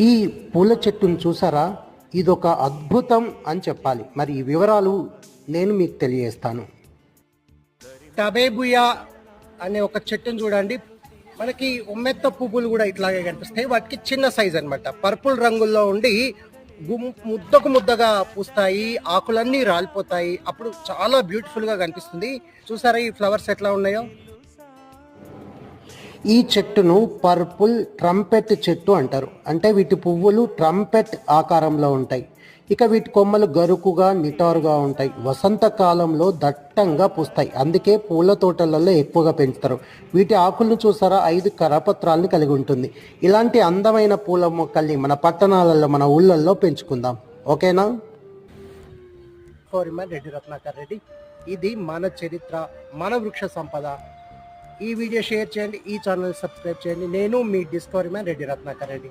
ఈ పూల చెట్టును చూసారా? ఇదొక అద్భుతం అని చెప్పాలి. మరి ఈ వివరాలు నేను మీకు తెలియజేస్తాను. టబేబుయా అనే ఒక చెట్టును చూడండి. మనకి ఉమ్మెత్త పువ్వులు కూడా ఇట్లాగే కనిపిస్తాయి. వాటికి చిన్న సైజ్ అనమాట పర్పుల్ రంగుల్లో ఉండి గుమ్ ముద్దకు ముద్దగా పూస్తాయి. ఆకులన్నీ రాలిపోతాయి. అప్పుడు చాలా బ్యూటిఫుల్గా కనిపిస్తుంది. చూసారా ఈ ఫ్లవర్స్ ఎట్లా ఉన్నాయో? ఈ చెట్టును పర్పుల్ ట్రంపెట్ చెట్టు అంటారు. అంటే వీటి పువ్వులు ట్రంపెట్ ఆకారంలో ఉంటాయి. ఇక వీటి కొమ్మలు గరుకుగా నిటారుగా ఉంటాయి. వసంత కాలంలో దట్టంగా పూస్తాయి. అందుకే పూల తోటలలో ఎక్కువగా పెంచుతారు. వీటి ఆకులను చూసారా? ఐదు కరపత్రాలను కలిగి ఉంటుంది. ఇలాంటి అందమైన పూల మొక్కల్ని మన పట్టణాలలో మన ఊళ్ళల్లో పెంచుకుందాం. ఓకేనా? ఫోరిమన్ రెడ్డి రత్నాకర్ రెడ్డి. ఇది మన చరిత్ర మన వృక్ష సంపద. ఈ వీడియో షేర్ చేయండి ఈ ఛానల్ సబ్స్క్రైబ్ చేయండి. నేను మీ డిస్కవరీ మ్యాన్ రెడ్డి రత్నాకర్ రెడ్డి.